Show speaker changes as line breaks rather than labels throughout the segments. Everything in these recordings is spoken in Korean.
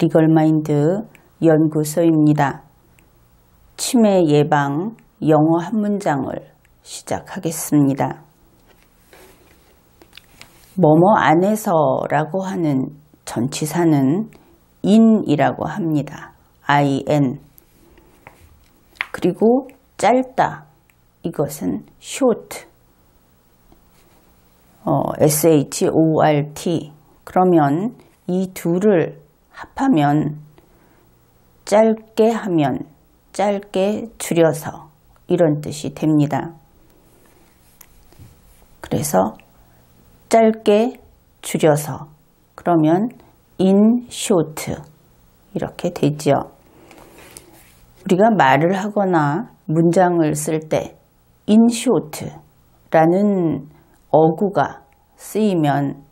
리걸마인드 연구소입니다. 치매 예방 영어 한 문장을 시작하겠습니다. 뭐뭐 안에서 라고 하는 전치사는 in이라고 합니다. in. 그리고 짧다. 이것은 short. 어, short. 그러면 이 둘을 합하면 짧게 하면 짧게 줄여서 이런 뜻이 됩니다. 그래서 짧게 줄여서 그러면 in short 이렇게 되지요. 우리가 말을 하거나 문장을 쓸 때 in short 라는 어구가 쓰이면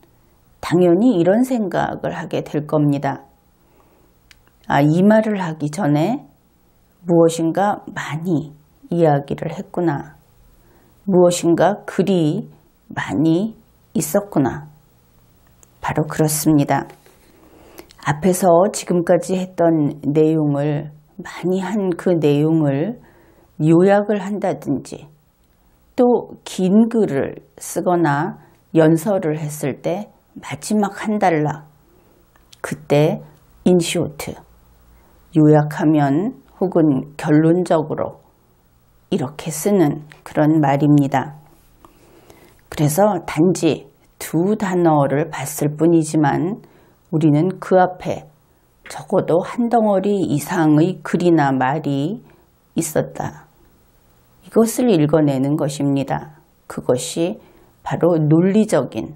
당연히 이런 생각을 하게 될 겁니다. 아, 이 말을 하기 전에 무엇인가 많이 이야기를 했구나. 무엇인가 글이 많이 있었구나. 바로 그렇습니다. 앞에서 지금까지 했던 내용을 많이 한 그 내용을 요약을 한다든지 또 긴 글을 쓰거나 연설을 했을 때 마지막 한 달락 그때 인쇼트 요약하면 혹은 결론적으로 이렇게 쓰는 그런 말입니다. 그래서 단지 두 단어를 봤을 뿐이지만 우리는 그 앞에 적어도 한 덩어리 이상의 글이나 말이 있었다. 이것을 읽어내는 것입니다. 그것이 바로 논리적인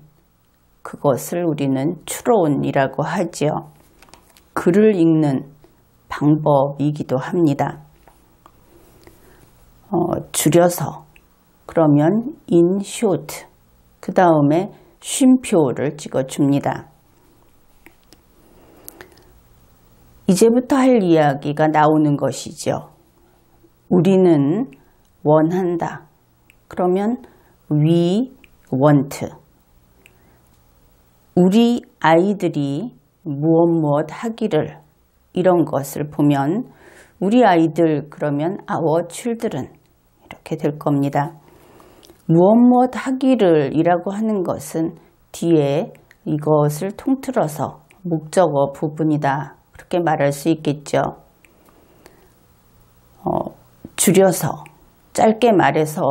그것을 우리는 추론이라고 하지요. 글을 읽는 방법이기도 합니다. 어, 줄여서 그러면 in short 그 다음에 쉼표를 찍어줍니다. 이제부터 할 이야기가 나오는 것이죠. 우리는 원한다. 그러면 we want. 우리 아이들이 무엇 무엇 하기를 이런 것을 보면 우리 아이들 그러면 our children 이렇게 될 겁니다. 무엇 무엇 하기를 이라고 하는 것은 뒤에 이것을 통틀어서 목적어 부분이다. 그렇게 말할 수 있겠죠. 어, 줄여서 짧게 말해서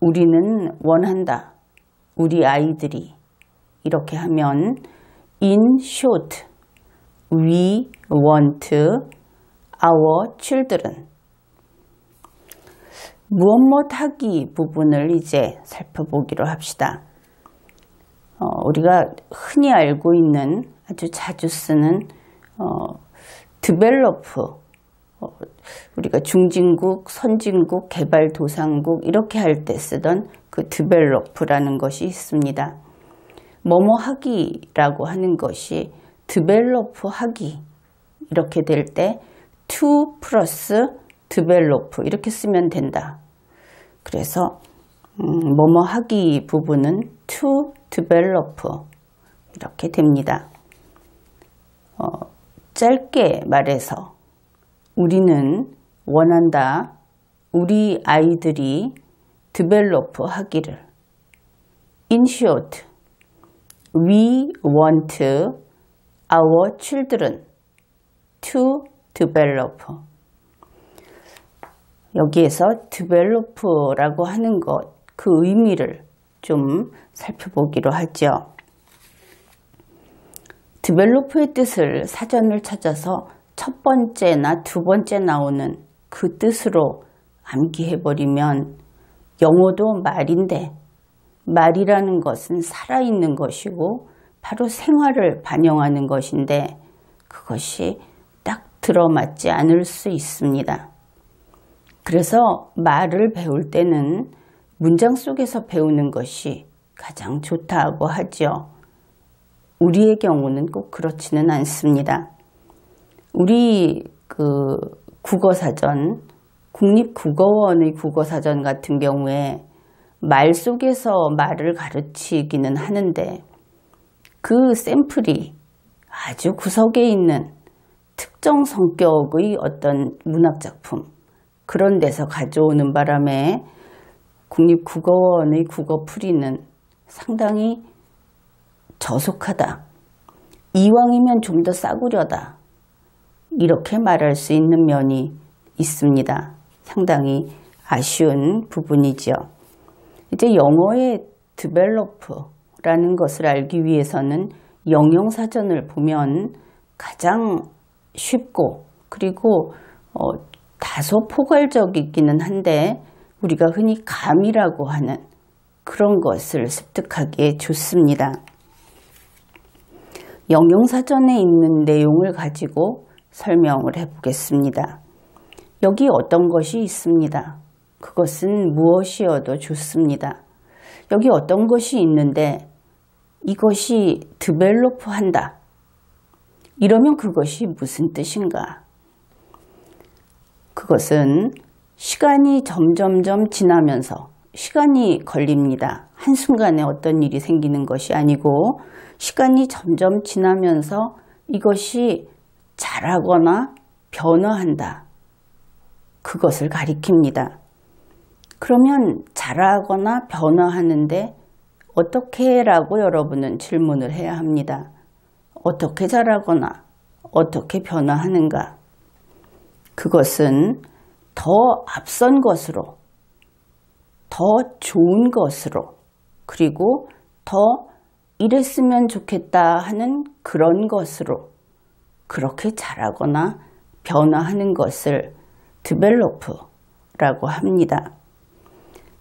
우리는 원한다. 우리 아이들이 이렇게 하면 in short we want our children 무엇 무엇 하기 부분을 이제 살펴보기로 합시다. 어, 우리가 흔히 알고 있는 아주 자주 쓰는 어, develop 어, 우리가 중진국, 선진국, 개발도상국 이렇게 할 때 쓰던 그 develop라는 것이 있습니다. 뭐뭐 하기라고 하는 것이 develop 하기 이렇게 될 때 to 플러스 develop 이렇게 쓰면 된다. 그래서 음, 뭐뭐 하기 부분은 to develop 이렇게 됩니다. 어, 짧게 말해서 우리는 원한다. 우리 아이들이 develop 하기를 in short we want our children to develop 여기에서 develop라고 하는 것, 그 의미를 좀 살펴보기로 하죠. develop의 뜻을 사전을 찾아서 첫 번째나 두 번째 나오는 그 뜻으로 암기해버리면 영어도 말인데 말이라는 것은 살아있는 것이고 바로 생활을 반영하는 것인데 그것이 딱 들어맞지 않을 수 있습니다. 그래서 말을 배울 때는 문장 속에서 배우는 것이 가장 좋다고 하죠. 우리의 경우는 꼭 그렇지는 않습니다. 우리 그 국어사전, 국립국어원의 국어사전 같은 경우에 말 속에서 말을 가르치기는 하는데 그 샘플이 아주 구석에 있는 특정 성격의 어떤 문학작품 그런 데서 가져오는 바람에 국립국어원의 국어풀이는 상당히 저속하다. 이왕이면 좀 더 싸구려다. 이렇게 말할 수 있는 면이 있습니다. 상당히 아쉬운 부분이죠. 이제 영어의 develop 라는 것을 알기 위해서는 영영사전을 보면 가장 쉽고 그리고 어, 다소 포괄적이기는 한데 우리가 흔히 감이라고 하는 그런 것을 습득하기에 좋습니다. 영영사전에 있는 내용을 가지고 설명을 해보겠습니다. 여기 어떤 것이 있습니다. 그것은 무엇이어도 좋습니다. 여기 어떤 것이 있는데 이것이 드벨로프 한다. 이러면 그것이 무슨 뜻인가? 그것은 시간이 점점점 지나면서 시간이 걸립니다. 한순간에 어떤 일이 생기는 것이 아니고 시간이 점점 지나면서 이것이 자라거나 변화한다. 그것을 가리킵니다. 그러면 자라거나 변화하는데 어떻게 라고 여러분은 질문을 해야 합니다. 어떻게 자라거나 어떻게 변화하는가? 그것은 더 앞선 것으로, 더 좋은 것으로, 그리고 더 이랬으면 좋겠다 하는 그런 것으로 그렇게 자라거나 변화하는 것을 디벨로프라고 합니다.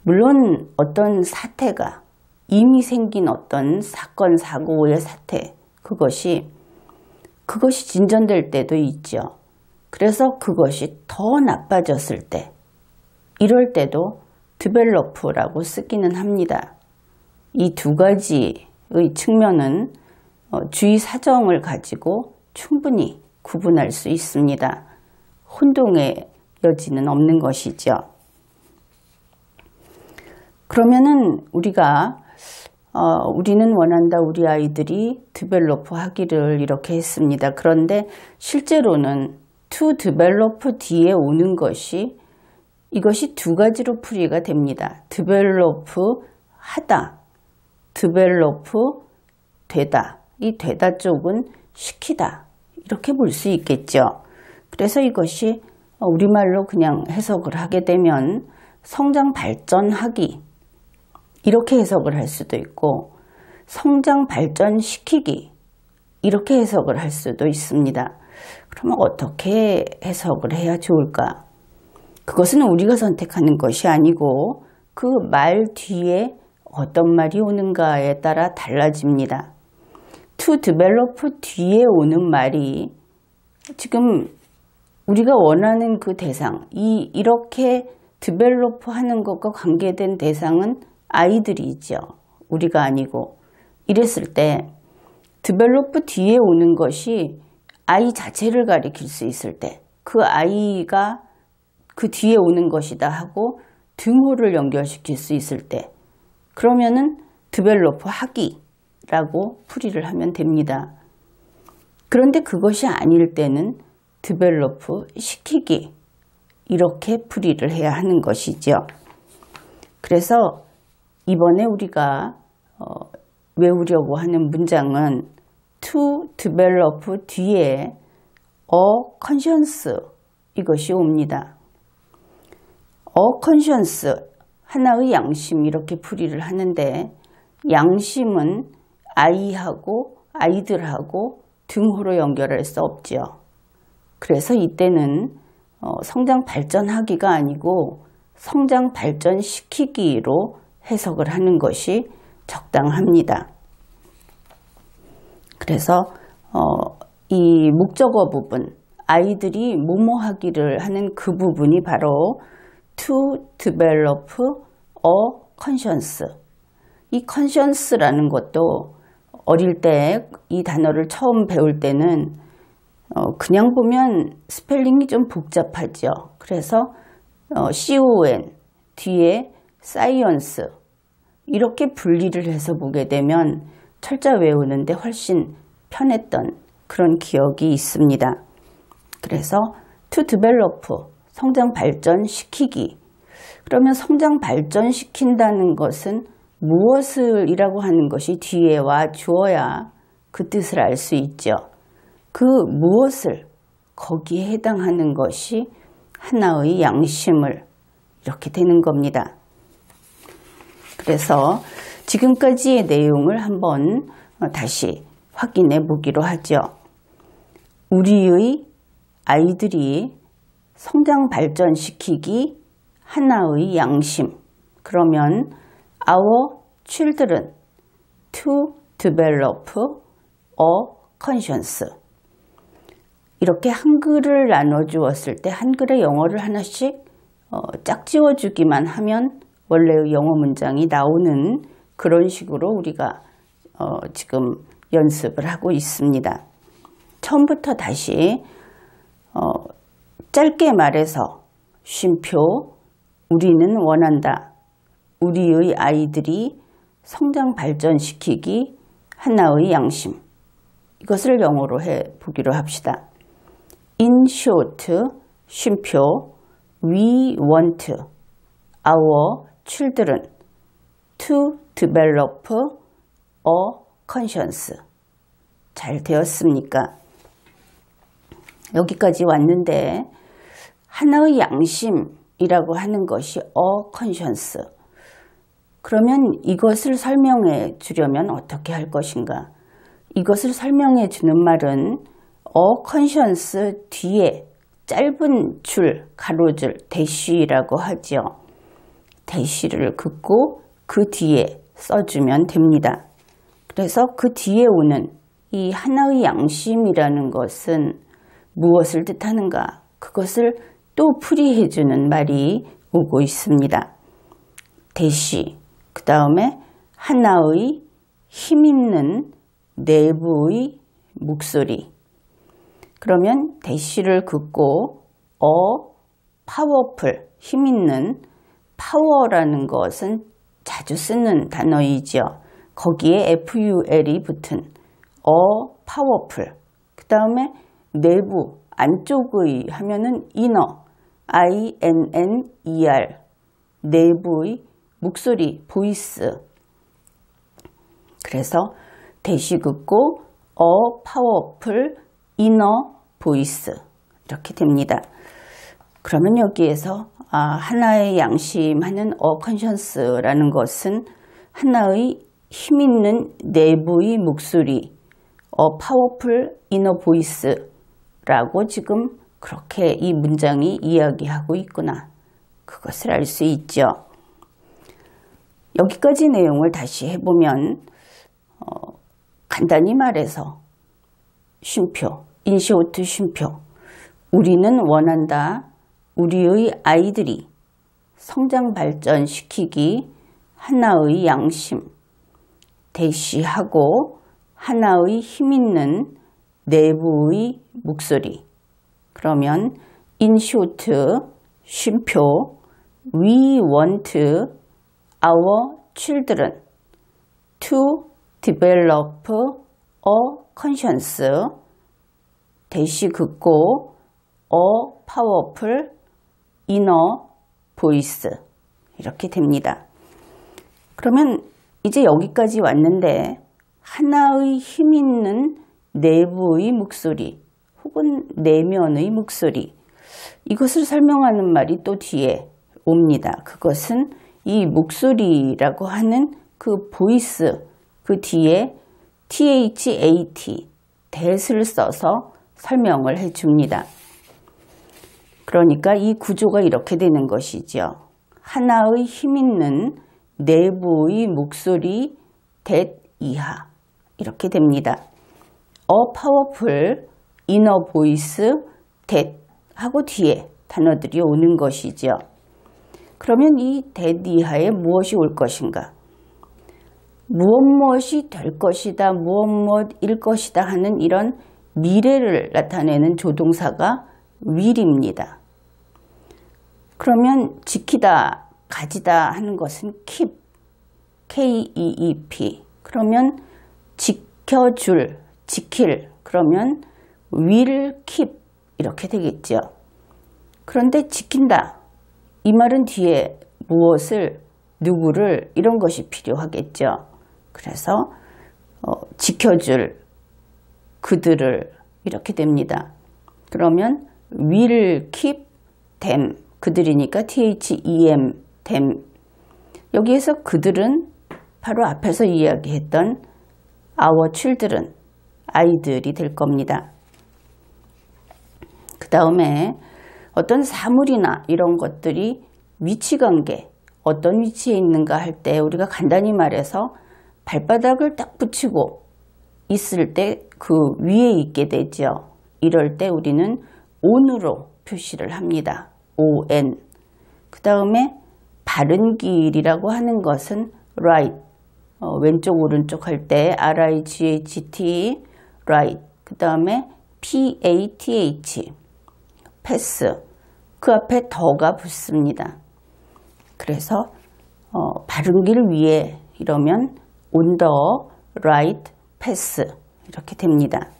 물론 어떤 사태가 이미 생긴 어떤 사건, 사고의 사태, 그것이, 그것이 진전될 때도 있죠. 그래서 그것이 더 나빠졌을 때, 이럴 때도 디벨로프라고 쓰기는 합니다. 이 두 가지의 측면은 어, 주의 사정을 가지고 충분히 구분할 수 있습니다. 혼동의 여지는 없는 것이죠. 그러면은 우리가 어, 우리는 원한다 우리 아이들이 디벨로프 하기를 이렇게 했습니다. 그런데 실제로는 to develop 뒤에 오는 것이 이것이 두 가지로 풀이가 됩니다. develop 하다, develop 되다. 이 되다 쪽은 시키다. 이렇게 볼 수 있겠죠. 그래서 이것이 우리말로 그냥 해석을 하게 되면 성장 발전하기 이렇게 해석을 할 수도 있고 성장 발전시키기 이렇게 해석을 할 수도 있습니다. 그러면 어떻게 해석을 해야 좋을까? 그것은 우리가 선택하는 것이 아니고 그 말 뒤에 어떤 말이 오는가에 따라 달라집니다. to develop 뒤에 오는 말이 지금 우리가 원하는 그 대상, 이 이렇게 develop 하는 것과 관계된 대상은 아이들이죠. 우리가 아니고 이랬을 때 develop 뒤에 오는 것이 아이 자체를 가리킬 수 있을 때 그 아이가 그 뒤에 오는 것이다 하고 등호를 연결시킬 수 있을 때 그러면은 develop 하기라고 풀이를 하면 됩니다. 그런데 그것이 아닐 때는 develop 시키기 이렇게 풀이를 해야 하는 것이죠. 그래서 이번에 우리가 어, 외우려고 하는 문장은 to develop 뒤에 a conscience 이것이 옵니다. a conscience 하나의 양심 이렇게 풀이를 하는데 양심은 아이하고 아이들하고 등호로 연결할 수 없죠. 그래서 이때는 어, 성장 발전하기가 아니고 성장 발전시키기로 해석을 하는 것이 적당합니다. 그래서 어, 이 목적어 부분 아이들이 뭐뭐 하기를 하는 그 부분이 바로 to develop a conscience 이 conscience라는 것도 어릴 때 이 단어를 처음 배울 때는 어, 그냥 보면 스펠링이 좀 복잡하죠. 그래서 어, con 뒤에 science 이렇게 분리를 해서 보게 되면 철자 외우는데 훨씬 편했던 그런 기억이 있습니다. 그래서 to develop 성장 발전시키기 그러면 성장 발전시킨다는 것은 무엇을 이라고 하는 것이 뒤에 와 주어야 그 뜻을 알 수 있죠. 그 무엇을 거기에 해당하는 것이 하나의 양심을 이렇게 되는 겁니다. 그래서 지금까지의 내용을 한번 다시 확인해 보기로 하죠. 우리의 아이들이 성장 발전시키기 하나의 양심. 그러면 our children to develop a conscience. 이렇게 한글을 나눠 주었을 때 한글의 영어를 하나씩 어, 짝지워 주기만 하면 원래의 영어 문장이 나오는 그런 식으로 우리가 어, 지금 연습을 하고 있습니다. 처음부터 다시 어, 짧게 말해서 쉼표 우리는 원한다. 우리의 아이들이 성장 발전시키기 하나의 양심. 이것을 영어로 해 보기로 합시다. In short, 쉼표 We want our children to develop a conscience. 잘 되었습니까? 여기까지 왔는데 하나의 양심이라고 하는 것이 a conscience. 그러면 이것을 설명해 주려면 어떻게 할 것인가? 이것을 설명해 주는 말은 어 컨션스 뒤에 짧은 줄, 가로줄, 대쉬라고 하죠. 대쉬를 긋고 그 뒤에 써주면 됩니다. 그래서 그 뒤에 오는 이 하나의 양심이라는 것은 무엇을 뜻하는가? 그것을 또 풀이해주는 말이 오고 있습니다. 대쉬, 그 다음에 하나의 힘있는 내부의 목소리. 그러면 대시를 긋고 어 파워풀 힘있는 파워라는 것은 자주 쓰는 단어이죠. 거기에 FUL이 붙은 어 파워풀 그 다음에 내부 안쪽의 하면은 이너 INNER 내부의 목소리 보이스 그래서 대시 긋고 어 파워풀 이너 보이스 이렇게 됩니다. 그러면 여기에서 아, 하나의 양심하는 어 컨션스라는 것은 하나의 힘 있는 내부의 목소리 어 파워풀 이너 보이스라고 지금 그렇게 이 문장이 이야기하고 있구나. 그것을 알 수 있죠. 여기까지 내용을 다시 해보면 어, 간단히 말해서 쉼표 인시오트 쉼표. 우리는 원한다. 우리의 아이들이 성장 발전시키기 하나의 양심 대시하고 하나의 힘있는 내부의 목소리. 그러면 인쇼트 쉼표 We want our children to develop a conscience 대시 긋고 어파 이너 보이스 이렇게 됩니다. 그러면 이제 여기까지 왔는데 하나의 힘 있는 내부의 목소리 혹은 내면의 목소리 이것을 설명하는 말이 또 뒤에 옵니다. 그것은 이 목소리라고 하는 그 보이스 그 뒤에 THAT 대을 써서 설명을 해 줍니다. 그러니까 이 구조가 이렇게 되는 것이죠. 하나의 힘 있는 내부의 목소리 대 이하 이렇게 됩니다. 어 파워풀 이너 보이스 대 하고 뒤에 단어들이 오는 것이죠. 그러면 이대 이하에 무엇이 올 것인가? 무엇 무엇이 될 것이다, 무엇 무엇일 것이다 하는 이런 미래를 나타내는 조동사가 will입니다. 그러면 지키다, 가지다 하는 것은 keep, K-E-E-P. 그러면 지켜줄, 지킬. 그러면 will keep, 이렇게 되겠죠. 그런데 지킨다. 이 말은 뒤에 무엇을 누구를 이런 것이 필요하겠죠. 그래서 어, 지켜줄 그들을 이렇게 됩니다. 그러면 will keep them 그들이니까 them them 여기에서 그들은 바로 앞에서 이야기했던 our children 아이들이 될 겁니다. 그 다음에 어떤 사물이나 이런 것들이 위치관계 어떤 위치에 있는가 할 때 우리가 간단히 말해서 발바닥을 딱 붙이고 있을 때 그 위에 있게 되죠. 이럴 때 우리는 on으로 표시를 합니다. on. 그 다음에 바른 길이라고 하는 것은 right. 어, 왼쪽 오른쪽 할 때 r-i-g-h-t right. 그 다음에 p-a-t-h pass. 그 앞에 더가 붙습니다. 그래서 어, 바른 길 위에 이러면 on the right pass 이렇게 됩니다.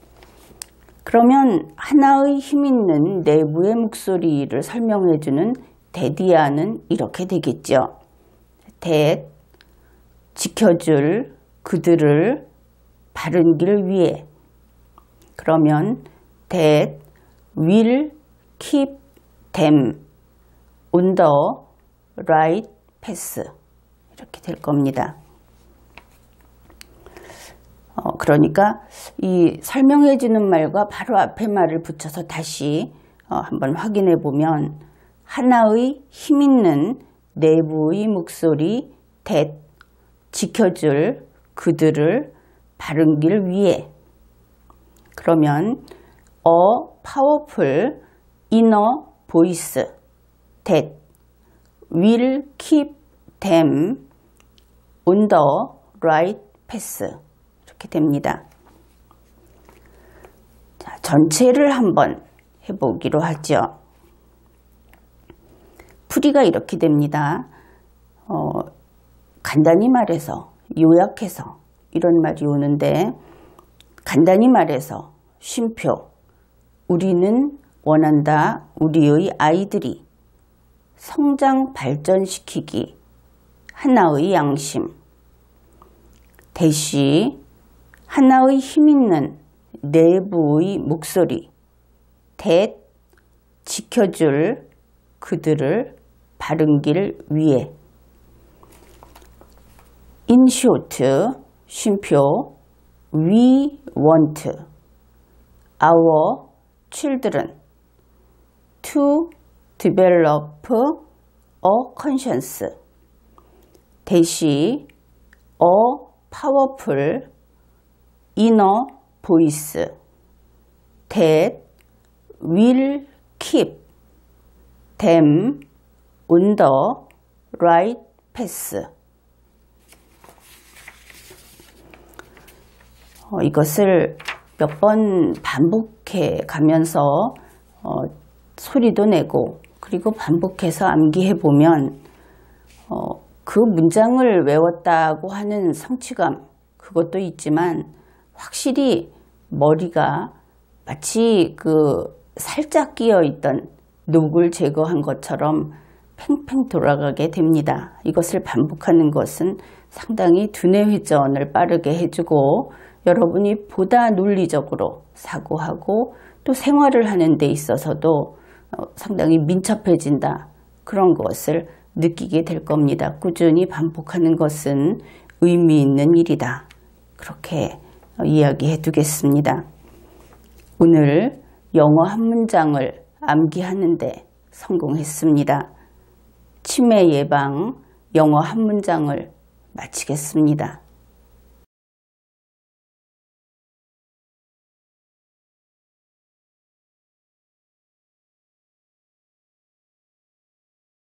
그러면 하나의 힘 있는 내부의 목소리를 설명해주는 데디아는 이렇게 되겠죠. 대 지켜줄 그들을 바른 길 위에 그러면 that will keep them on the right path 이렇게 될 겁니다. 어, 그러니까 이 설명해 주는 말과 바로 앞에 말을 붙여서 다시 어, 한번 확인해 보면 하나의 힘있는 내부의 목소리 대 지켜줄 그들을 바른 길 위에. 그러면 a powerful inner voice that will keep them on the right path 이렇게 됩니다. 자, 전체를 한번 해보기로 하죠. 풀이가 이렇게 됩니다. 어, 간단히 말해서 요약해서 이런 말이 오는데 간단히 말해서 쉼표 우리는 원한다 우리의 아이들이 성장 발전시키기 하나의 양심 대시 하나의 힘있는 내부의 목소리 대 지켜줄 그들을 바른 길 위에 short, 쉼표 We want our children to develop a conscience 대시 a powerful inner voice that will keep them on the right path. 어, 이것을 몇 번 반복해 가면서 어, 소리도 내고 그리고 반복해서 암기해 보면 어, 그 문장을 외웠다고 하는 성취감 그것도 있지만 확실히 머리가 마치 그 살짝 끼어 있던 녹을 제거한 것처럼 팽팽 돌아가게 됩니다. 이것을 반복하는 것은 상당히 두뇌 회전을 빠르게 해주고 여러분이 보다 논리적으로 사고하고 또 생활을 하는 데 있어서도 어, 상당히 민첩해진다. 그런 것을 느끼게 될 겁니다. 꾸준히 반복하는 것은 의미 있는 일이다. 그렇게 이야기해 두겠습니다. 오늘 영어 한 문장을 암기하는데 성공했습니다. 치매 예방 영어 한 문장을 마치겠습니다.